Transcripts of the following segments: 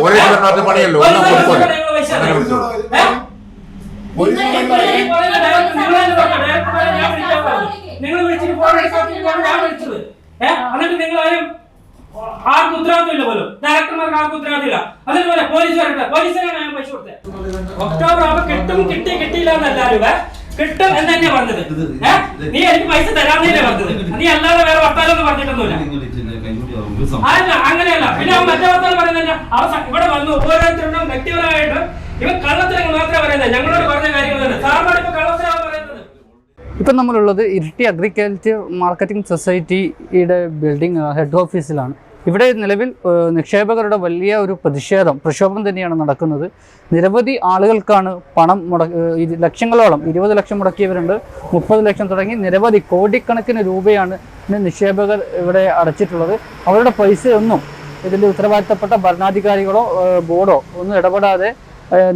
പോലീസുകാരനകത്ത് പണിയല്ലോ ഒന്നും അങ്ങനെ. വിളിച്ചോളൂ. നിങ്ങൾ ഞാൻ വിളിക്കാൻ പറഞ്ഞു. നിങ്ങൾ വിളിച്ചിട്ട് ഫോൺ എടുക്കാത്തതാണ് ഞാൻ വിളിച്ചത്. ഏഹ് എന്നിട്ട് നിങ്ങൾ ആരും ആർക്കും ഉത്തരവാദിത്തമില്ല പോലും. ഡയറക്ടർമാർക്ക് ആർക്കും ഉത്തരവാദിത്തമില്ല അതിന് പോലെ പോലീസ് വരട്ടെ പോലീസിനാണ് ഞാൻ പൈസ കൊടുത്തത്. ഒക്ടോബർ ആവുമ്പോ കിട്ടും കിട്ടി കിട്ടിയില്ല എന്നല്ലാരും കിട്ടും എന്ന് തന്നെ പറഞ്ഞത്. നീ എനിക്ക് പൈസ തരാന്നല്ലേ പറഞ്ഞത്. നീ അല്ലാതെ വേറെ വർത്താനൊന്നും പറഞ്ഞിട്ടൊന്നുമില്ല. അല്ല അങ്ങനെയല്ല. പിന്നെ അവൻ മറ്റേ വർത്താനം പറയുന്നില്ല അവ ഇവിടെ വന്നു. ഓരോരുത്തരുടെ വ്യക്തിപരമായിട്ട് ഇവ കള്ളത്തരങ്ങൾ മാത്രമേ പറയുന്നത്. ഞങ്ങളോട് പറഞ്ഞ കാര്യങ്ങളല്ല. തന്നെ സാറിനോട് ഇപ്പൊ കള്ളത്തിനാണ് പറയുന്നത്? ഇപ്പം നമ്മളുള്ളത് ഇരിട്ടി അഗ്രികൾച്ചർ മാർക്കറ്റിംഗ് സൊസൈറ്റിയുടെ ബിൽഡിംഗ് ഹെഡ് ഓഫീസിലാണ്. ഇവിടെ നിലവിൽ നിക്ഷേപകരുടെ വലിയ ഒരു പ്രതിഷേധം പ്രക്ഷോഭം തന്നെയാണ് നടക്കുന്നത്. നിരവധി ആളുകൾക്കാണ് പണം മുട ഏഹ്, ലക്ഷങ്ങളോളം ഇരുപത് ലക്ഷം മുടക്കിയവരുണ്ട് മുപ്പത് ലക്ഷം തുടങ്ങി നിരവധി കോടിക്കണക്കിന് രൂപയാണ് നിക്ഷേപകർ ഇവിടെ അടച്ചിട്ടുള്ളത്. അവരുടെ പൈസയൊന്നും ഇതിന്റെ ഉത്തരവാദിത്തപ്പെട്ട ഭരണാധികാരികളോ ബോർഡോ ഒന്നും ഇടപെടാതെ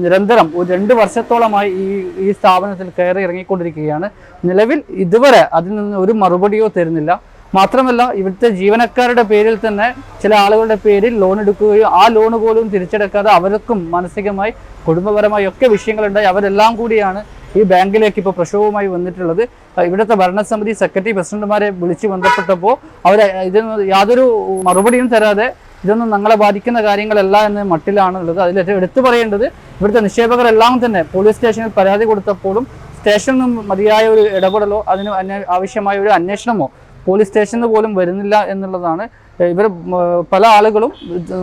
നിരന്തരം ഒരു രണ്ട് വർഷത്തോളമായി ഈ ഈ സ്ഥാപനത്തിൽ കയറി ഇറങ്ങിക്കൊണ്ടിരിക്കുകയാണ്. നിലവിൽ ഇതുവരെ അതിൽ നിന്ന് ഒരു മറുപടിയോ തരുന്നില്ല. മാത്രമല്ല ഇവിടുത്തെ ജീവനക്കാരുടെ പേരിൽ തന്നെ ചില ആളുകളുടെ പേരിൽ ലോൺ എടുക്കുകയും ആ ലോൺ പോലും തിരിച്ചെടുക്കാതെ അവർക്കും മാനസികമായി കുടുംബപരമായി ഒക്കെ വിഷയങ്ങളുണ്ടായി. അവരെല്ലാം കൂടിയാണ് ഈ ബാങ്കിലേക്ക് ഇപ്പോൾ പ്രക്ഷോഭവുമായി വന്നിട്ടുള്ളത്. ഇവിടുത്തെ ഭരണസമിതി സെക്രട്ടറി പ്രസിഡന്റുമാരെ വിളിച്ച് ബന്ധപ്പെട്ടപ്പോൾ അവർ ഇതൊന്നും യാതൊരു മറുപടിയും തരാതെ ഇതൊന്നും ഞങ്ങളെ ബാധിക്കുന്ന കാര്യങ്ങളല്ല എന്ന മട്ടിലാണ് ഉള്ളത് അതിൽ എടുത്തു പറയേണ്ടത് ഇവിടുത്തെ നിക്ഷേപകരെല്ലാം തന്നെ പോലീസ് സ്റ്റേഷനിൽ പരാതി കൊടുത്തപ്പോഴും സ്റ്റേഷനിൽ നിന്നും മതിയായ ഒരു ഇടപെടലോ അതിന് ആവശ്യമായ ഒരു അന്വേഷണമോ പോലീസ് സ്റ്റേഷനിൽ പോലും വരുന്നില്ല എന്നുള്ളതാണ്. ഇവർ പല ആളുകളും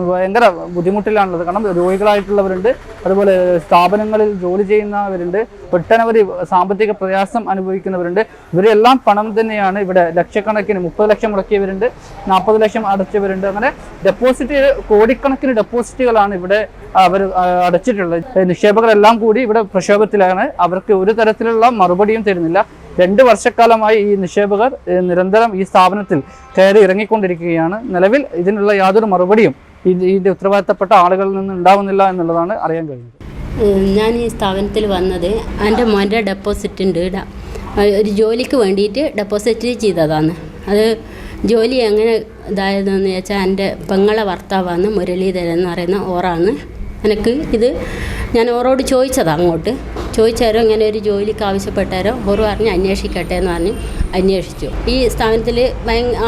ഭയങ്കര ബുദ്ധിമുട്ടിലാണുള്ളത്. കാരണം രോഗികളായിട്ടുള്ളവരുണ്ട്. അതുപോലെ സ്ഥാപനങ്ങളിൽ ജോലി ചെയ്യുന്നവരുണ്ട്. ഒട്ടനവധി സാമ്പത്തിക പ്രയാസം അനുഭവിക്കുന്നവരുണ്ട്. ഇവരെല്ലാം പണം തന്നെയാണ് ഇവിടെ ലക്ഷക്കണക്കിന് മുപ്പത് ലക്ഷം മുടക്കിയവരുണ്ട് നാൽപ്പത് ലക്ഷം അടച്ചവരുണ്ട്. അങ്ങനെ ഡെപ്പോസിറ്റ് കോടിക്കണക്കിന് ഡെപ്പോസിറ്റുകളാണ് ഇവിടെ അവർ അടച്ചിട്ടുള്ളത്. നിക്ഷേപകരെല്ലാം കൂടി ഇവിടെ പ്രക്ഷോഭത്തിലാണ്. അവർക്ക് ഒരു തരത്തിലുള്ള മറുപടിയും തരുന്നില്ല. രണ്ട് വർഷക്കാലമായി ഈ നിക്ഷേപകർ നിരന്തരം ഈ സ്ഥാപനത്തിൽ കയറി ഇറങ്ങിക്കൊണ്ടിരിക്കുകയാണ്. നിലവിൽ ഇതിനുള്ള യാതൊരു മറുപടിയും ഇതിന്റെ ഉത്തരവാദിത്തപ്പെട്ട ആളുകളിൽ നിന്ന് ഉണ്ടാവുന്നില്ല എന്നുള്ളതാണ് അറിയാൻ കഴിയുന്നത് ഞാൻ ഈ സ്ഥാപനത്തിൽ വന്നത് എന്റെ മോന്റെ ഡെപ്പോസിറ്റ് ഉണ്ട് ഒരു ജോലിക്ക് വേണ്ടിയിട്ട് ഡെപ്പോസിറ്റ് ചെയ്തതാണ്. അത് ജോലി എങ്ങനെ ഇതായതെന്ന് വെച്ചാൽ എന്റെ പെങ്ങളെ ഭർത്താവാണ് മുരളീധരൻ എന്ന് പറയുന്ന ഓറാണ്. എനിക്ക് ഇത് ഞാൻ ഓറോട് ചോദിച്ചതാണ് അങ്ങോട്ട്. ചോദിച്ചാരോ ഇങ്ങനെ ഒരു ജോലിക്ക് ആവശ്യപ്പെട്ടാരോ ഓറ് പറഞ്ഞ് അന്വേഷിക്കട്ടെ എന്ന് പറഞ്ഞ് അന്വേഷിച്ചു. ഈ സ്ഥാപനത്തിൽ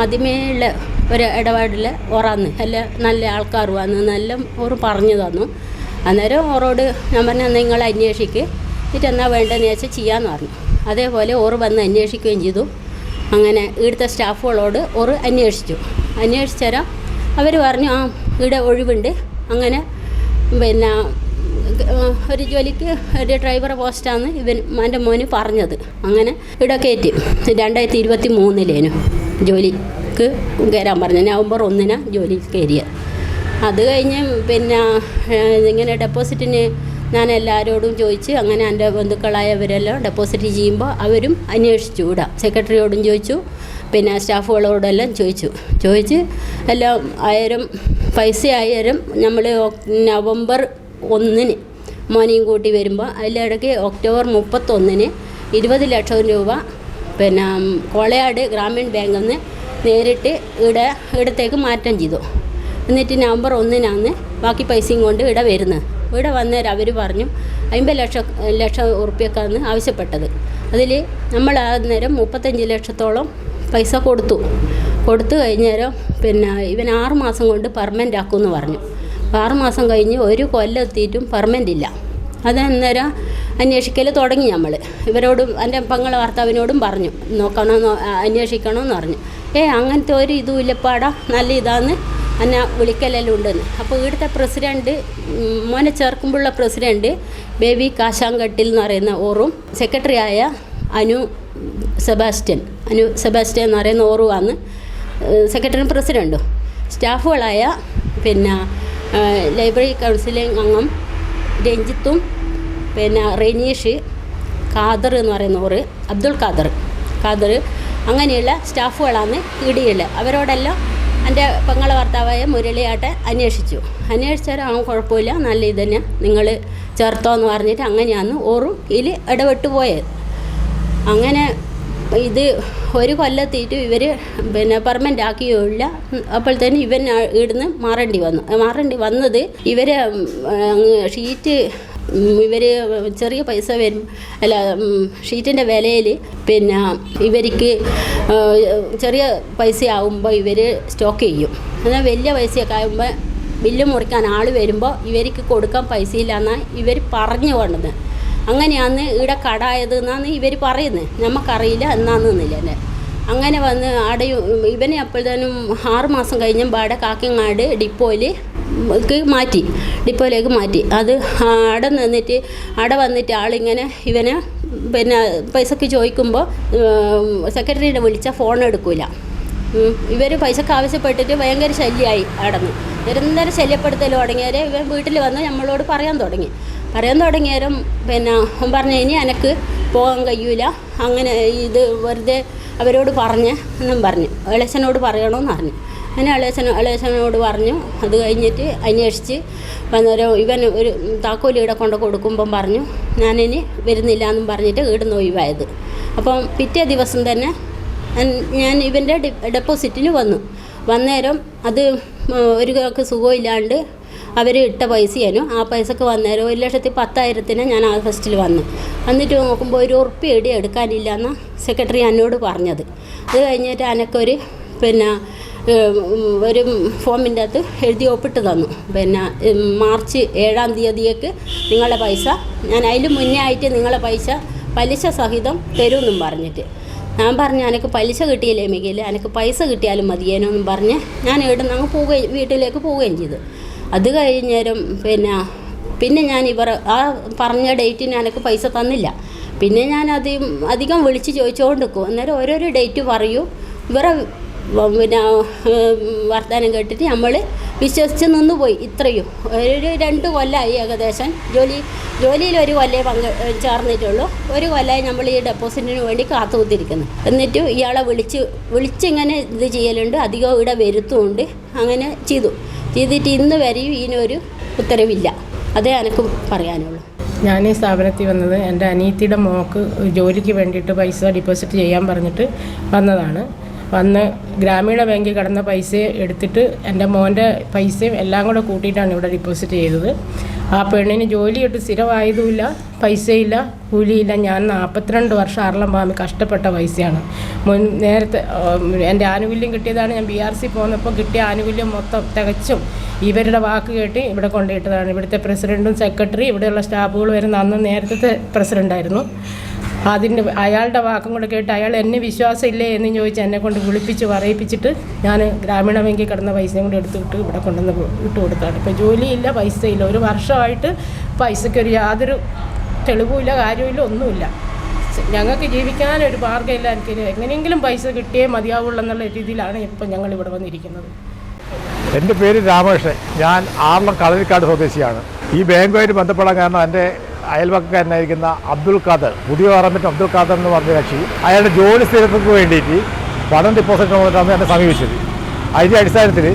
ആദ്യമേ ഉള്ള ഒരു ഇടപാടിൽ ഓറാന്ന് അല്ല നല്ല ആൾക്കാർ വന്ന് നല്ല ഓറ് പറഞ്ഞു തന്നു. അന്നേരം ഓറോട് ഞാൻ പറഞ്ഞു "എന്നാ നിങ്ങൾ അന്വേഷിക്ക്. എന്നിട്ട് എന്നാ വേണ്ടതെന്ന് വെച്ചാൽ ചെയ്യാമെന്ന് പറഞ്ഞു. അതേപോലെ ഓറ് വന്ന് അന്വേഷിക്കുകയും ചെയ്തു. അങ്ങനെ ഇവിടുത്തെ സ്റ്റാഫുകളോട് ഓറ് അന്വേഷിച്ചു. അന്വേഷിച്ചേരം അവർ പറഞ്ഞു ആ ഇവിടെ ഒഴിവുണ്ട്. അങ്ങനെ പിന്നെ ഒരു ജോലിക്ക് ഒരു ഡ്രൈവർ പോസ്റ്റാണ് ഇവൻ എന്റെ മോന് പറഞ്ഞത്. അങ്ങനെ ഇവിടെ കയറ്റി. രണ്ടായിരത്തി ഇരുപത്തി മൂന്നിലേനു ജോലിക്ക് കയറാൻ പറഞ്ഞു. നവംബർ ഒന്നിനാണ് ജോലി കയറിയത്. അത് കഴിഞ്ഞ് പിന്നെ ഇങ്ങനെ ഡെപ്പോസിറ്റിന് ഞാൻ എല്ലാവരോടും ചോദിച്ച് അങ്ങനെ എന്റെ ബന്ധുക്കളായവരെല്ലാം ഡെപ്പോസിറ്റ് ചെയ്യുമ്പോൾ അവരും അന്വേഷിച്ചു ഇവിടെ. സെക്രട്ടറിയോടും ചോദിച്ചു. പിന്നെ സ്റ്റാഫുകളോടെല്ലാം ചോദിച്ചു. ചോദിച്ച് എല്ലാം ആയിരം പൈസ ആയിരം നമ്മൾ നവംബർ ഒന്നിന് മോനെയും കൂട്ടി വരുമ്പോൾ അതിലിടയ്ക്ക് ഒക്ടോബർ മുപ്പത്തൊന്നിന് ഇരുപത് ലക്ഷം രൂപ പിന്നെ കോളയാട് ഗ്രാമീൺ ബാങ്കിൽ നിന്ന് നേരിട്ട് ഇട ഇടത്തേക്ക് മാറ്റം ചെയ്തു. എന്നിട്ട് നവംബർ ഒന്നിനാണ് ബാക്കി പൈസയും കൊണ്ട് ഇട വരുന്നത് ഇവിടെ വന്നേരം അവർ പറഞ്ഞു അമ്പത് ലക്ഷം ലക്ഷം ഉറുപ്പ്യക്കാന്ന് ആവശ്യപ്പെട്ടത്. അതിൽ നമ്മൾ ആ നേരം മുപ്പത്തഞ്ച് ലക്ഷത്തോളം പൈസ കൊടുത്തു. കൊടുത്തു കഴിഞ്ഞേരം പിന്നെ ഇവൻ ആറ് മാസം കൊണ്ട് പെർമനന്റ് ആക്കുമെന്ന് പറഞ്ഞു. അപ്പോൾ ആറ് മാസം കഴിഞ്ഞ് ഒരു കൊല്ലെത്തിയിട്ടും പെർമനന്റ് ഇല്ല. അത് അന്നേരം അന്വേഷിക്കൽ തുടങ്ങി നമ്മൾ ഇവരോടും എന്റെ പങ്ങൾ ഭർത്താവിനോടും പറഞ്ഞു. നോക്കണമെന്ന് അന്വേഷിക്കണമെന്ന് പറഞ്ഞു. ഏ അങ്ങനത്തെ ഒരു ഇതും ഇല്ലപ്പാടാ നല്ല ഇതാന്ന് എന്നെ വിളിക്കലെല്ലാം ഉണ്ടെന്ന് അപ്പോൾ ഇവിടുത്തെ പ്രസിഡന്റ് മോനെ ചേർക്കുമ്പോഴുള്ള പ്രസിഡന്റ് ബേബി കാശാങ്കട്ടിൽ എന്ന് പറയുന്ന ഓറും സെക്രട്ടറി ആയ അനു സെബാസ്റ്റ്യൻ അനു സെബാസ്റ്റ്യൻ എന്ന് പറയുന്ന ഓറുവാണ് സെക്രട്ടറിയും പ്രസിഡന്റും സ്റ്റാഫുകളായ പിന്നെ ലൈബ്രറി കൗൺസിലിംഗ് അംഗം രഞ്ജിത്തും പിന്നെ റെനീഷ് ഖാദർ എന്ന് പറയുന്ന ഓറ് അബ്ദുൾ ഖാദർ. ഖാദർ അങ്ങനെയുള്ള സ്റ്റാഫുകളാണ് ഇ ഡിയിൽ അവരോടെല്ലാം എന്റെ പെങ്ങളെ ഭർത്താവായ മുരളിയാട്ടെ അന്വേഷിച്ചു. അന്വേഷിച്ചാൽ അവൻ കുഴപ്പമില്ല നല്ല ഇത് തന്നെ. നിങ്ങൾ ചേർത്തോ എന്ന് പറഞ്ഞിട്ട് അങ്ങനെയാണ് ഓറും ഇതിൽ ഇടപെട്ട് പോയത് അങ്ങനെ ഇത് ഒരു കൊല്ലത്തേറ്റ് ഇവർ പിന്നെ പെർമനന്റ് ആക്കിയില്ല അപ്പോഴത്തേന് ഇവൻ ഇവിടുന്ന് മാറേണ്ടി വന്നു. മാറേണ്ടി വന്നത് ഇവർ ഷീറ്റ് ഇവർ ചെറിയ പൈസ വരും. അല്ല ഷീറ്റിന്റെ വിലയിൽ പിന്നെ ഇവർക്ക് ചെറിയ പൈസ ആകുമ്പോൾ ഇവർ സ്റ്റോക്ക് ചെയ്യും. എന്നാൽ വലിയ പൈസയൊക്കെ ആകുമ്പോൾ ബില്ല് മുറിക്കാൻ ആൾ വരുമ്പോൾ ഇവർക്ക് കൊടുക്കാൻ പൈസ ഇല്ലെന്നാണ് ഇവർ പറഞ്ഞു കൊണ്ടത് അങ്ങനെയാണ് ഇവിടെ കടായത് എന്നാണ് ഇവർ പറയുന്നത് നമുക്കറിയില്ല എന്നാന്നില്ല അല്ലേ അങ്ങനെ വന്ന് അവിടെ ഇവനെ അപ്പോഴത്തേനും ആറ് മാസം കഴിഞ്ഞ പാടെ കാക്കങ്ങാട് ഡിപ്പോയിൽ മാറ്റി ഡിപ്പോയിലേക്ക് മാറ്റി. അത് അവിടെ നിന്നിട്ട് അവിടെ വന്നിട്ട് ആളിങ്ങനെ ഇവനെ പിന്നെ പൈസക്ക് ചോദിക്കുമ്പോൾ സെക്രട്ടറിയുടെ വിളിച്ചാൽ ഫോൺ എടുക്കില്ല ഇവർ പൈസക്ക് ആവശ്യപ്പെട്ടിട്ട് ഭയങ്കര ശല്യമായി അടന്ന്. നിരന്തരം ശല്യപ്പെടുത്തൽ തുടങ്ങിയവരെ ഇവൻ വീട്ടിൽ വന്ന് നമ്മളോട് പറയാൻ തുടങ്ങി. പറയാൻ തുടങ്ങിയാലും പിന്നെ പറഞ്ഞു ഇനി എനക്ക് പോകാൻ കഴിയൂല. അങ്ങനെ ഇത് വെറുതെ അവരോട് പറഞ്ഞ് എന്നും പറഞ്ഞു. ഇളച്ചനോട് പറയണമെന്ന് പറഞ്ഞു അങ്ങനെ ഇളയച്ചൻ ഇളയച്ചനോട് പറഞ്ഞു. അത് കഴിഞ്ഞിട്ട് അന്വേഷിച്ച് അന്നേരം ഇവൻ ഒരു താക്കോൽ ഇവിടെ കൊണ്ട് കൊടുക്കുമ്പം പറഞ്ഞു ഞാനിനി വരുന്നില്ല എന്നും പറഞ്ഞിട്ട് ഇവിടുന്ന് ഒഴിവായത്. അപ്പം പിറ്റേ ദിവസം തന്നെ ഞാൻ- ഇവന്റെ ഡെപ്പോസിറ്റിന് വന്നു. വന്നേരം അത് ഒരു കാക്ക് സുഖമില്ലാണ്ട് അവർ ഇട്ട പൈസയാനും ആ പൈസക്ക് വന്നേരം ഒരു ലക്ഷത്തി പത്തായിരത്തിന് ഞാൻ ആ ഫസ്റ്റിൽ വന്നു. എന്നിട്ട് നോക്കുമ്പോൾ ഒരു ഉറപ്പ് ഇടി എടുക്കാനില്ല എന്ന് സെക്രട്ടറി എന്നോട് പറഞ്ഞത്. അത് കഴിഞ്ഞിട്ട് അനക്കൊരു പിന്നെ ഒരു ഫോമിന്റെ അകത്ത് എഴുതി ഒപ്പിട്ട് തന്നു. പിന്നെ മാർച്ച് ഏഴാം തീയതിയേക്ക് നിങ്ങളുടെ പൈസ ഞാൻ അതിൽ മുന്നേ ആയിട്ട് നിങ്ങളുടെ പൈസ പലിശ സഹിതം തരുമെന്നും പറഞ്ഞിട്ട്. ഞാൻ പറഞ്ഞു എനിക്ക് പലിശ കിട്ടിയില്ലേ മികയിൽ എനിക്ക് പൈസ കിട്ടിയാലും മതിയേനോന്നും പറഞ്ഞ് ഞാൻ ഇവിടുന്ന് അങ്ങ് പോവുകയും വീട്ടിലേക്ക് പോവുകയും ചെയ്തു. അത് കഴിഞ്ഞേരം പിന്നെ പിന്നെ ഞാൻ ഇവർ ആ പറഞ്ഞ ഡേറ്റിന് എനിക്ക് പൈസ തന്നില്ല. പിന്നെ ഞാൻ അധികം അധികം വിളിച്ച് ചോദിച്ചുകൊണ്ട് നിൽക്കും. അന്നേരം ഓരോരോ ഡേറ്റ് പറയൂ. ഇവരെ പിന്നെ വർത്തമാനം കേട്ടിട്ട് നമ്മൾ വിശ്വസിച്ച് നിന്ന് പോയി ഇത്രയും. ഒരു രണ്ട് കൊല്ലമായി ഏകദേശം. ജോലി ജോലിയിൽ ഒരു കൊല്ലേ പങ്ക് ചേർന്നിട്ടുള്ളൂ. ഒരു കൊല്ലമായി നമ്മൾ ഈ ഡെപ്പോസിറ്റിന് വേണ്ടി കാത്തു എന്നിട്ട് എന്നിട്ടും ഇയാളെ വിളിച്ച് വിളിച്ചിങ്ങനെ ഇത് ചെയ്യലുണ്ട്. അധികം ഇവിടെ വരുത്തുമുണ്ട് അങ്ങനെ ചെയ്തു. ചെയ്തിട്ട് ഇന്ന് വരെയും ഇതിനൊരു ഉത്തരവില്ല. അതേ എനക്ക് പറയാനുള്ളൂ. ഞാൻ ഈ സ്ഥാപനത്തിൽ വന്നത് എന്റെ അനിയത്തിയുടെ മോക്ക് ജോലിക്ക് വേണ്ടിയിട്ട് പൈസ ഡിപ്പോസിറ്റ് ചെയ്യാൻ പറഞ്ഞിട്ട് വന്നതാണ്. വന്ന് ഗ്രാമീണ ബാങ്കിൽ കിടന്ന പൈസ എടുത്തിട്ട് എന്റെ മോന്റെ പൈസയും എല്ലാം കൂടെ കൂട്ടിയിട്ടാണ് ഇവിടെ ഡിപ്പോസിറ്റ് ചെയ്തത്. ആ പെണ്ണിന് ജോലിയിട്ട് സ്ഥിരമായതുമില്ല പൈസയില്ല കൂലിയില്ല. ഞാൻ നാൽപ്പത്തിരണ്ട് വർഷം അറളംപാമി കഷ്ടപ്പെട്ട പൈസയാണ്. മുൻ നേരത്തെ എന്റെ ആനുകൂല്യം കിട്ടിയതാണ് ഞാൻ ബി ആർ സി പോന്നപ്പോൾ കിട്ടിയ ആനുകൂല്യം മൊത്തം തികച്ചും ഇവരുടെ വാക്ക് കേട്ട് ഇവിടെ കൊണ്ടുപോയിട്ടതാണ്. ഇവിടുത്തെ പ്രസിഡന്റും സെക്രട്ടറി ഇവിടെയുള്ള സ്റ്റാഫുകൾ വരുന്ന അന്ന് നേരത്തെ പ്രസിഡന്റായിരുന്നു അതിന്റെ അയാളുടെ വാക്കും കൂടെ കേട്ട് അയാൾ എന്നെ വിശ്വാസമില്ലേ എന്ന് ചോദിച്ച് എന്നെ കൊണ്ട് വിളിപ്പിച്ച് പറയിപ്പിച്ചിട്ട് ഞാൻ ഗ്രാമീണ ബാങ്കിൽ കിടന്ന പൈസയും കൂടി എടുത്തിട്ട് ഇവിടെ കൊണ്ടുവന്ന് ഇട്ട് കൊടുത്താണ്. ഇപ്പോൾ ജോലിയില്ല പൈസയില്ല. ഒരു വർഷമായിട്ട് പൈസയ്ക്കൊരു യാതൊരു തെളിവുമില്ല കാര്യമില്ല ഒന്നുമില്ല. ഞങ്ങൾക്ക് ജീവിക്കാനൊരു മാർഗമില്ല. എനിക്ക് എങ്ങനെയെങ്കിലും പൈസ കിട്ടിയേ മതിയാവുള്ളൂ എന്നുള്ള രീതിയിലാണ് ഇപ്പം ഞങ്ങൾ ഇവിടെ വന്നിരിക്കുന്നത്. എന്റെ പേര് രാമകൃഷ്ണൻ. ഞാൻ ആറളം കളരിക്കാട് സ്വദേശിയാണ്. ഈ ബാങ്കുമായിട്ട് ബന്ധപ്പെടാൻ കാരണം എന്റെ അയൽവക്കക്കാരനായിരിക്കുന്ന അബ്ദുൽ ഖാദർ പുതിയ പറമ്പിന്റെ അബ്ദുൽ ഖാദർ എന്ന് പറഞ്ഞ കക്ഷി അയാളുടെ ജോലി സ്ഥിരത്വത്തിന് വേണ്ടിയിട്ട് പണം ഡിപ്പോസിറ്റ് വന്നിട്ടാണ് എന്നെ സമീപിച്ചത്. അതിന്റെ അടിസ്ഥാനത്തിൽ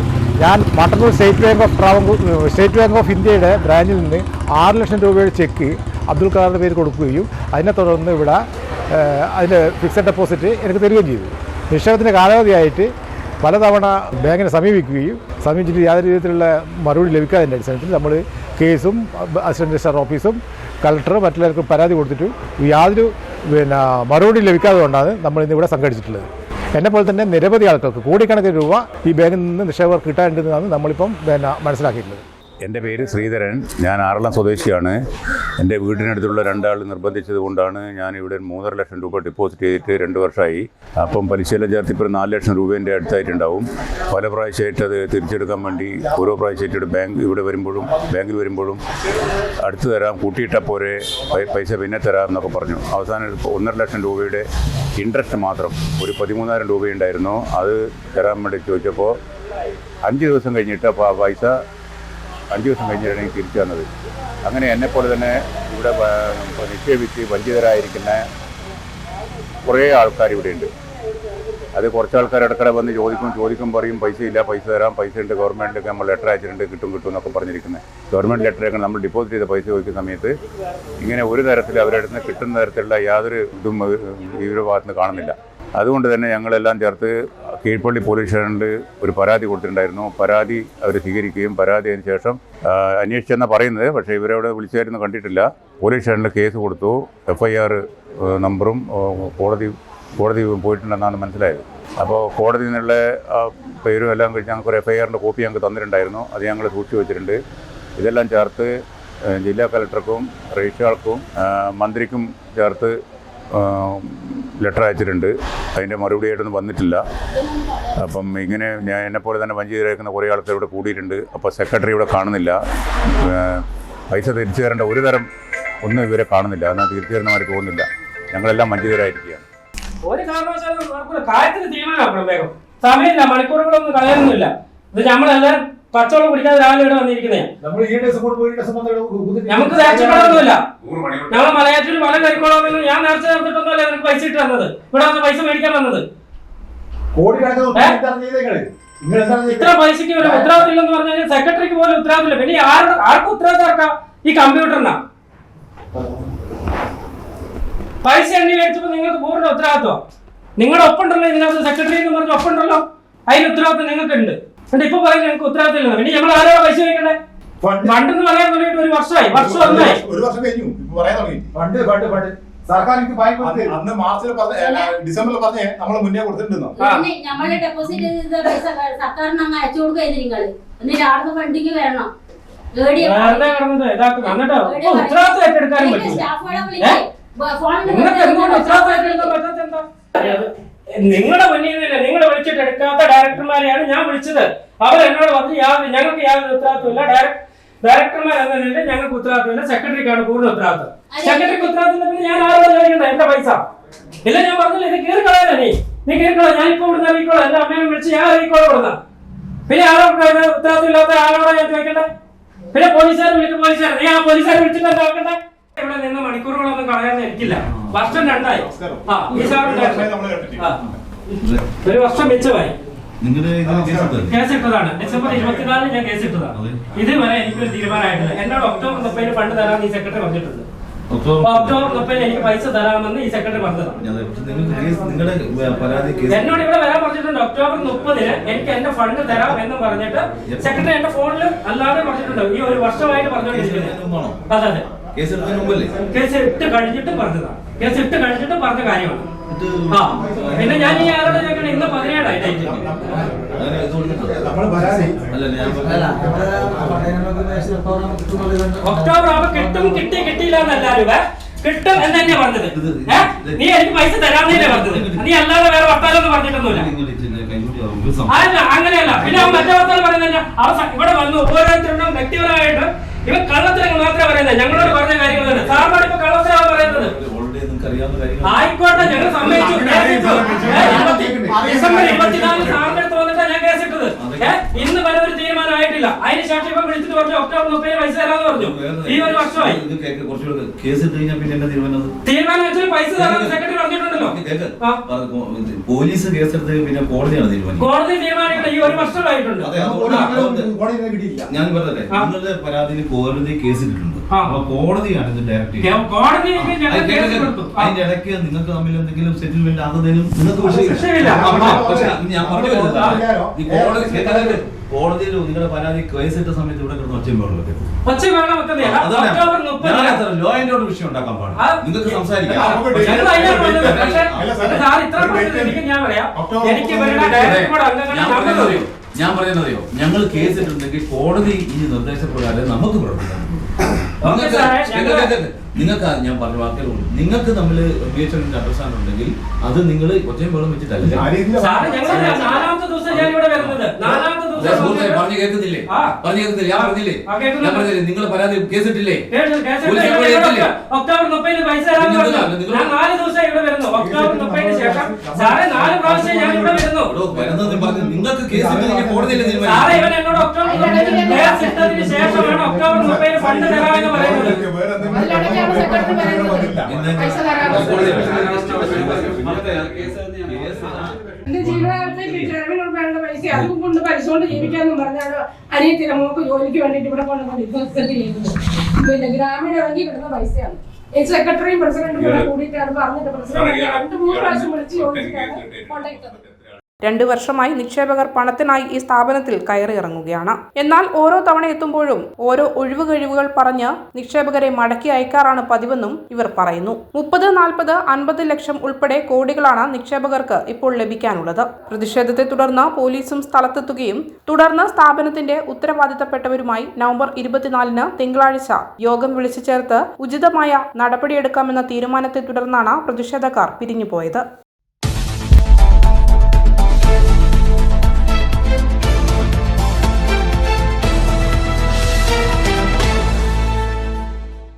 ഞാൻ Mattannur State Bank of Travancore State Bank of ഇന്ത്യയുടെ ബ്രാഞ്ചിൽ നിന്ന് ആറ് ലക്ഷം രൂപയുടെ ചെക്ക് അബ്ദുൽ ഖാദറിന്റെ പേര് കൊടുക്കുകയും അതിനെ തുടർന്ന് ഇവിടെ അതിന്റെ ഫിക്സഡ് ഡെപ്പോസിറ്റ് എനിക്ക് തരികയും ചെയ്തു. നിക്ഷേപത്തിന്റെ കാലാവധിയായിട്ട് പലതവണ ബാങ്കിനെ സമീപിക്കുകയും സമീപിച്ചിട്ട് യാതൊരു വിധത്തിലുള്ള മറുപടി ലഭിക്കാതിന്റെ അടിസ്ഥാനത്തിൽ നമ്മൾ കേസും അസിസ്റ്റന്റ് രജിസ്ട്രാർ ഓഫീസും കളക്ടർ മറ്റുള്ളവർക്ക് പരാതി കൊടുത്തിട്ട് യാതൊരു പിന്നെ മറുപടി ലഭിക്കാതെ കൊണ്ടാണ് നമ്മൾ ഇന്ന് ഇവിടെ സംഘടിച്ചിട്ടുള്ളത്. എന്നെ പോലെ തന്നെ നിരവധി ആൾക്കാർക്ക് കോടിക്കണക്കിന് രൂപ ഈ ബാങ്കിൽ നിന്ന് നിക്ഷേപകർ കിട്ടാനുണ്ടെന്നാണ് നമ്മളിപ്പം പിന്നെ മനസ്സിലാക്കിയിട്ടുള്ളത്. എന്റെ പേര് ശ്രീധരൻ. ഞാൻ ആറളം സ്വദേശിയാണ്. എന്റെ വീടിനടുത്തുള്ള രണ്ടാൾ നിർബന്ധിച്ചത് കൊണ്ടാണ് ഞാൻ ഇവിടെ മൂന്നര ലക്ഷം രൂപ ഡിപ്പോസിറ്റ് ചെയ്തിട്ട് രണ്ട് വർഷമായി. അപ്പം പലിശയെല്ലാം ചേർത്ത് ഇപ്പോൾ നാല് ലക്ഷം രൂപേന്റെ അടുത്തായിട്ടുണ്ടാവും. പല പ്രാവശ്യമായിട്ട് അത് തിരിച്ചെടുക്കാൻ വേണ്ടി ഓരോ പ്രാവശ്യമായിട്ട് ബാങ്ക് ഇവിടെ വരുമ്പോഴും ബാങ്കിൽ വരുമ്പോഴും അടുത്ത് തരാം കൂട്ടിയിട്ടാൽ പോരെ പൈസ പിന്നെ തരാം എന്നൊക്കെ പറഞ്ഞു. അവസാനം ഒന്നര ലക്ഷം രൂപയുടെ ഇൻട്രസ്റ്റ് മാത്രം ഒരു പതിമൂന്നായിരം രൂപയുണ്ടായിരുന്നു. അത് തരാൻ വേണ്ടി ചോദിച്ചപ്പോൾ അഞ്ച് ദിവസം കഴിഞ്ഞിട്ട് അപ്പോൾ ആ പൈസ അഞ്ച് ദിവസം കഴിഞ്ഞിട്ടാണ് എനിക്ക് തിരിച്ചു തന്നത് അങ്ങനെ എന്നെപ്പോലെ തന്നെ ഇവിടെ നിക്ഷേപിച്ച് വഞ്ചിതരായിരിക്കുന്ന കുറേ ആൾക്കാർ ഇവിടെയുണ്ട് അത് കുറച്ച് ആൾക്കാർ ഇടക്കിടെ വന്ന് ചോദിക്കും ചോദിക്കും പറയും പൈസ ഇല്ല പൈസ തരാം പൈസ ഉണ്ട് ഗവൺമെന്റിലേക്ക് നമ്മൾ ലെറ്റർ അയച്ചിട്ടുണ്ട് കിട്ടും കിട്ടും എന്നൊക്കെ പറഞ്ഞിരിക്കുന്നത്. ഗവൺമെന്റ് ലെറ്ററൊക്കെ നമ്മൾ ഡിപ്പോസിറ്റ് ചെയ്ത പൈസ ചോദിക്കുന്ന സമയത്ത് ഇങ്ങനെ ഒരു തരത്തിൽ അവരുടെ അടുത്ത് നിന്ന് കിട്ടുന്ന തരത്തിലുള്ള യാതൊരു ഇതും ഇവരുടെ ഭാഗത്തുനിന്ന് കാണുന്നില്ല. അതുകൊണ്ട് തന്നെ ഞങ്ങളെല്ലാം ചേർത്ത് കീഴ്പള്ളി പോലീസ് സ്റ്റേഷനിൽ ഒരു പരാതി കൊടുത്തിട്ടുണ്ടായിരുന്നു. പരാതി അവർ സ്വീകരിക്കുകയും പരാതി അതിന് ശേഷം അന്വേഷിച്ചെന്നാണ് പറയുന്നത്. പക്ഷേ ഇവരവിടെ വിളിച്ചായിരുന്നു കണ്ടിട്ടില്ല. പോലീസ് സ്റ്റേഷനിൽ കേസ് കൊടുത്തു. എഫ് ഐ ആർ നമ്പറും കോടതി കോടതി പോയിട്ടുണ്ടെന്നാണ് മനസ്സിലായത്. അപ്പോൾ കോടതിയിൽ നിന്നുള്ള പേരും എല്ലാം കഴിഞ്ഞ് ഞങ്ങൾക്ക് ഒരു എഫ് ഐ ആറിന്റെ കോപ്പി ഞങ്ങൾക്ക് തന്നിട്ടുണ്ടായിരുന്നു. അത് ഞങ്ങൾ സൂക്ഷിച്ചു വെച്ചിട്ടുണ്ട്. ഇതെല്ലാം ചേർത്ത് ജില്ലാ കലക്ടർക്കും രജിസ്ട്രാൾക്കും മന്ത്രിക്കും ചേർത്ത് ലെറ്റർ അയച്ചിട്ടുണ്ട്. അതിന്റെ മറുപടിയായിട്ടൊന്നും വന്നിട്ടില്ല. അപ്പം ഇങ്ങനെ ഞാൻ എന്നെപ്പോലെ തന്നെ വഞ്ചിതരായിരിക്കുന്ന കുറേ ആൾക്കാർ ഇവിടെ കൂടിയിട്ടുണ്ട്. അപ്പോൾ സെക്രട്ടറി ഇവിടെ കാണുന്നില്ല. പൈസ തിരിച്ചു തരേണ്ട ഒരു തരം ഒന്നും ഇവരെ കാണുന്നില്ല. എന്നാൽ തിരിച്ചു തരുന്നമാര് തോന്നുന്നില്ല. ഞങ്ങളെല്ലാം വഞ്ചിതരായിരിക്കുകയാണ് ഒരു കാരണവശാലും കാര്യത്തിന് തീരുമാനമാക്കണം വേഗം. സമയമില്ല. മണിക്കൂറുകളൊന്നും കളയുന്നില്ല ഇത് നമ്മളെല്ലാവരും പച്ചവെള്ളം കുടിക്കാതെ രാവിലെ ഇവിടെ വന്നിരിക്കുന്നേ. നമ്മൾ ഈ ഡേസ് കൊണ്ട് പോയി നമുക്ക് നേർച്ചകളൊന്നുമില്ല ഞങ്ങൾ മലയാറ്റൂർ മല കറിക്കോളാമെന്ന് ഞാൻ നേർച്ച ചേർത്തിട്ടൊന്നുമല്ല നിനക്ക് പൈസ ഇട്ട് തന്നത്. ഇവിടെ വന്ന് പൈസ മേടിക്കാൻ വന്നത്? ഇത്ര പൈസക്ക് ഒരു ഉത്തരവാദിത്തം ഇല്ലെന്ന് പറഞ്ഞാൽ സെക്രട്ടറിക്ക് പോലും ഉത്തരവാദിത്തമില്ല. പിന്നെ ആരുടെ ആർക്കും ഉത്തരവാദിത്തം ഈ കമ്പ്യൂട്ടറിനാ. പൈസ എണ്ണി മേടിച്ചപ്പോ നിങ്ങൾക്ക് പൂർണ ഉത്തരവാദിത്വം നിങ്ങളുടെ ഒപ്പം ഉണ്ടല്ലോ ഇതിനകത്ത് സെക്രട്ടറി എന്ന് പറഞ്ഞ ഒപ്പം ഉണ്ടല്ലോ അതിന് ഉത്തരവാദിത്വം നിങ്ങൾക്ക് ഉണ്ട് എന്നിട്ട് ഇപ്പൊ പറയുന്നത് നിങ്ങൾക്ക് ഉത്തരവാദിത്തം ഇനി പിന്നെ ഞങ്ങൾ ആരോടാ പൈസ ഫണ്ട്. എന്ന് പറയാൻ തുടങ്ങിയിട്ട് ഒരു വർഷമായി. വർഷം ഒന്നായി. ഒരു വർഷം കഴിഞ്ഞു. ഇപ്പൊ പറയാൻ തുടങ്ങി. Fund fund fund. സർക്കാർ എനിക്ക് ബാങ്ക് അന്ന് മാർച്ചിൽ പറഞ്ഞ ഡിസംബറിൽ പറഞ്ഞേ നമ്മൾ മുന്നേ കൊടുത്തിട്ടുണ്ടെന്നോ? ആ. പിന്നെ ഡെപ്പോസിറ്റ് ചെയ്ത പൈസ സർക്കാരിന് അങ്ങ് അയച്ചു കൊടുക്കുക നിങ്ങൾ. എന്നിട്ട്? ആടുന്ന ഫണ്ടിക്ക് വരണം ഉത്തരവാദിത്വം ഏറ്റെടുക്കാനും പറ്റില്ല നിങ്ങളുടെ മുന്നിൽ നിന്നില്ല നിങ്ങൾ വിളിച്ചിട്ട് എടുക്കാത്ത ഡയറക്ടർമാരെയാണ് ഞാൻ വിളിച്ചത്. അവർ എന്നോട് വന്ന് യാതൊരു ഞങ്ങൾക്ക് യാതൊരു ഉത്തരവാദിത്വമില്ല. ഡയറക്ടർ ഡയറക്ടർമാർ എന്ന നിലയിൽ ഞങ്ങൾക്ക് ഉത്തരവാദിത്വമില്ല. സെക്രട്ടറിക്കാണ് പൂർണ ഉത്തരവാദിത്വം. സെക്രട്ടറിക്ക് ഉത്തരവാദിത്വം പിന്നെ ഞാൻ ആരോട് ചോദിക്കണ്ട. എന്റെ പൈസ. ഇല്ല ഞാൻ പറഞ്ഞില്ല. ഇത് കീറി കളയാനാ നീ. നീ കീറി കളയാ ഞാൻ ഇപ്പൊ ഇവിടുന്ന് അറിയിക്കോളാം എന്റെ അമ്മേനെ വിളിച്ച് ഞാൻ അറിയിക്കോളാം ഇവിടുന്ന്. പിന്നെ ആരോ ഉത്തരവാദിത്വം ഇല്ലാത്ത ആരോടാ ഞാൻ ചോദിക്കണ്ടേ? പിന്നെ പോലീസുകാർ വിളിക്കും. പോലീസുകാർ നീ ആ പോലീസുകാർ വിളിച്ചിട്ട് എന്താ ഇവിടെ നിന്ന് മണിക്കൂറുകളൊന്നും കളയാൻ എനിക്കില്ല. വർഷം രണ്ടായി. ആ ഈ സാറിന്റെ നമ്മൾ കേട്ടിട്ടില്ല. ഒരു വർഷം മെച്ചമായി. നിങ്ങളുടെ ഇതിന് കേസ് എടുത്തത്? കേസ് ഇട്ടതാണ് ഡിസംബർ ഇരുപത്തിനാലിന് ഞാൻ കേസ് ഇട്ടതാണ് ഇതുവരെ എനിക്കൊരു തീരുമാനമായിട്ടില്ല. എന്നോട് ഒക്ടോബർ മുപ്പതിന് ഫണ്ട് തരാമെന്ന് ഈ സെക്രട്ടറി പറഞ്ഞിട്ടുണ്ട്. ഒക്ടോബർ മുപ്പതിന് എനിക്ക് പൈസ തരാമെന്ന് ഈ സെക്രട്ടറി പറഞ്ഞതാണ്. എന്നോട് ഇവിടെ വരാൻ പറഞ്ഞിട്ടുണ്ട്. ഒക്ടോബർ മുപ്പതിന് എനിക്ക് എന്റെ ഫണ്ട് തരാം എന്ന് പറഞ്ഞിട്ട് സെക്രട്ടറി എന്റെ ഫോണിൽ അല്ലാതെ പറഞ്ഞിട്ടുണ്ട്. ഈ ഒരു വർഷമായിട്ട് പറഞ്ഞുകൊണ്ടിരിക്കുന്നത് അതെ അതെ. കേസ് എടുത്തതിന് മുമ്പല്ലേ? കേസ് ഇട്ട് കഴിഞ്ഞിട്ട് പറഞ്ഞതാണ് കേസ് ഇട്ട് കഴിഞ്ഞിട്ട് പറഞ്ഞ കാര്യമാണ്. ആ പിന്നെ ഞാൻ ഈ ആരോട് ചോദിക്കണേ ഇന്ന് പതിനേഴായി ഡേറ്റ് ഒക്ടോബർ ആവുമ്പോ കിട്ടും കിട്ടി കിട്ടിയില്ല എന്നല്ലാരും കിട്ടും എന്ന് തന്നെയാ പറഞ്ഞത്. നീ എനിക്ക് പൈസ തരാന്നല്ലേ പറഞ്ഞത്. നീ അല്ലാതെ വേറെ വർത്താലൊന്നും പറഞ്ഞിട്ടൊന്നുമില്ല. അങ്ങനെയല്ല. പിന്നെ അവൻ മറ്റേ വർത്താനം പറയുന്നില്ല അവ ഇവിടെ വന്നു. ഓരോരുത്തരും വ്യക്തിപരമായിട്ട് ഇവൻ കള്ളത്തരങ്ങൾ മാത്രമേ പറയുന്നത് ഞങ്ങളോട് പറഞ്ഞ കാര്യങ്ങൾ തന്നെ. സാറിനോട് ഇപ്പൊ കള്ളത്തിനാണ് പറയുന്നത്. ആയിക്കോട്ടെ ഞങ്ങൾ സമ്മതിച്ചു. ഡിസംബർ ഇരുപത്തിനാലിന് സാറിന്റെ അടുത്ത് വന്നിട്ടാണ് ഞാൻ കേസിട്ടത് ഏ, ഇന്ന് വരെ ഒരു തീരുമാനമായിട്ടില്ല അതിന് ശേഷം ഇപ്പൊ വിളിച്ചിട്ട് പറഞ്ഞു ഒക്ടോബർ മുപ്പതിന് പൈസ തരാന്ന് പറഞ്ഞു. ഈ ഒരു വർഷമായി. ഇത് കേക്ക് കുറച്ചുകൂടെ കേസ് ഇട്ട് കഴിഞ്ഞാൽ പിന്നെ എന്താ തീരുമാനം തീരുമാനം വെച്ചാൽ പൈസ തരാമെന്ന് സെക്രട്ടറി പറഞ്ഞിട്ടുണ്ടല്ലോ. പോലീസ് കേസ് എടുത്ത് പിന്നെ കോടതിയാണ് തീരുമാനം കോടതി തീരുമാനിക്കണം ഈ ഒരു വർഷമായിട്ടുണ്ട്. ഞാൻ പറഞ്ഞേ ആ. നിങ്ങളുടെ പരാതിയിൽ കോടതി കേസിട്ടിട്ടുണ്ട് ആ. അപ്പൊ കോടതിയാണ് ഇത് ഡയറക്റ്റ്. കോടതി കേസ് അതിന്റെ ഇടയ്ക്ക് നിങ്ങൾക്ക് തമ്മിൽ എന്തെങ്കിലും സെറ്റിൽമെന്റ് ആകുന്നതിനും നിങ്ങൾക്ക് വിഷയമില്ല. പക്ഷേ ഞാൻ പറഞ്ഞു വരുന്നത്. കോടതിയിൽ നിങ്ങളുടെ പരാതി കേസിട്ട സമയത്ത് ഇവിടെ കിടന്ന് ഒച്ചയും ബഹളമൊക്കെ. ഒച്ച വേണം വെക്കുന്നതല്ല അതല്ല, ഒക്ടോബർ ഞാൻ മുപ്പതിന് ലോ ആൻഡ് ഓർഡർ വിഷയം ഉണ്ടാക്കാൻ പാടില്ല. നിങ്ങൾക്ക് സംസാരിക്കാം. ഞാൻ പറയുന്നതയോ ഞങ്ങൾ കേസ് ഇട്ടിട്ടുണ്ടെങ്കിൽ കോടതി ഈ നിർദ്ദേശപ്രകാരം നമുക്ക് പ്രവർത്തിക്കാം നിങ്ങൾക്ക് ഞാൻ പറഞ്ഞ വാക്കുകളുണ്ട് നിങ്ങൾക്ക് തമ്മിൽ റിലേഷനിന്റെ അണ്ടർസ്റ്റാൻഡ് ഉണ്ടെങ്കിൽ അത് നിങ്ങൾ ഒറ്റയും വെള്ളം വെച്ചിട്ടല്ല. നാലാമത്തെ ദിവസം ഞാൻ ഇവിടെ വരുന്നത്. നാലാമത്തെ പറഞ്ഞു കേൾക്കുന്നില്ലേ. പറഞ്ഞു കേൾക്കുന്നില്ല ഞാൻ പറഞ്ഞില്ലേ ഞാൻ പറഞ്ഞില്ലേ നിങ്ങൾ പരാതി കേസിട്ടില്ലേ? ഒക്ടോബർ മുപ്പതിന് പൈസ ഞാൻ നാല് ദിവസം ഇവിടെ വരുന്നു ഒക്ടോബർ മുപ്പതിന് ശേഷം സാറേ നാല് പ്രാവശ്യം ഞാൻ ഇവിടെ വരുന്നു നിങ്ങൾക്ക് കേസ് സാറേ ഇവൻ എന്നോട് ഒക്ടോബർ മുപ്പതിന് കേസ് ഇട്ടതിന് ശേഷമാണ് ഒക്ടോബർ മുപ്പതിന് ഫണ്ട് തരാമെന്ന് പറയുന്നത് വേറെ എന്തെങ്കിലും വന്നില്ല ഇന്ന് പൈസ തരാമോ? കോടതി- എന്ത് കിടന്ന പൈസ അതും കൊണ്ട് പരിശോധന ജീവിക്കാന്ന് പറഞ്ഞാണ് അനിയത്തിയുടെ മോക്ക് ജോലിക്ക് വേണ്ടിയിട്ട് ഇവിടെ കൊണ്ടുവന്ന് ഡിപ്പോസിറ്റ് ചെയ്യുന്നത്. പിന്നെ ഗ്രാമീണ ബാങ്കിൽ കിടന്ന പൈസയാണ്. ഈ സെക്രട്ടറിയും പ്രസിഡന്റും കൂടെ കൂടിയിട്ടാണ് പറഞ്ഞിട്ട് പ്രസിഡന്റ് രണ്ട് മൂന്ന് പ്രാവശ്യം വിളിച്ച് ചോദിച്ചിട്ടാണ് കൊണ്ടുപോയി രണ്ടു വർഷമായി നിക്ഷേപകർ പണത്തിനായി ഈ സ്ഥാപനത്തിൽ കയറി ഇറങ്ങുകയാണ് എന്നാൽ ഓരോ തവണ എത്തുമ്പോഴും ഓരോ ഒഴിവ് കഴിവുകൾ പറഞ്ഞ് നിക്ഷേപകരെ മടക്കി അയക്കാറാണ് പതിവെന്നും ഇവർ പറയുന്നു. മുപ്പത് നാൽപ്പത് അൻപത് ലക്ഷം ഉൾപ്പെടെ കോടികളാണ് നിക്ഷേപകർക്ക് ഇപ്പോൾ ലഭിക്കാനുള്ളത്. പ്രതിഷേധത്തെ തുടർന്ന് പോലീസും സ്ഥലത്തെത്തുകയും തുടർന്ന് സ്ഥാപനത്തിന്റെ ഉത്തരവാദിത്തപ്പെട്ടവരുമായി നവംബർ ഇരുപത്തിനാലിന് തിങ്കളാഴ്ച യോഗം വിളിച്ചു ചേർത്ത് ഉചിതമായ നടപടിയെടുക്കാമെന്ന തീരുമാനത്തെ തുടർന്നാണ് പ്രതിഷേധക്കാർ പിരിഞ്ഞുപോയത്.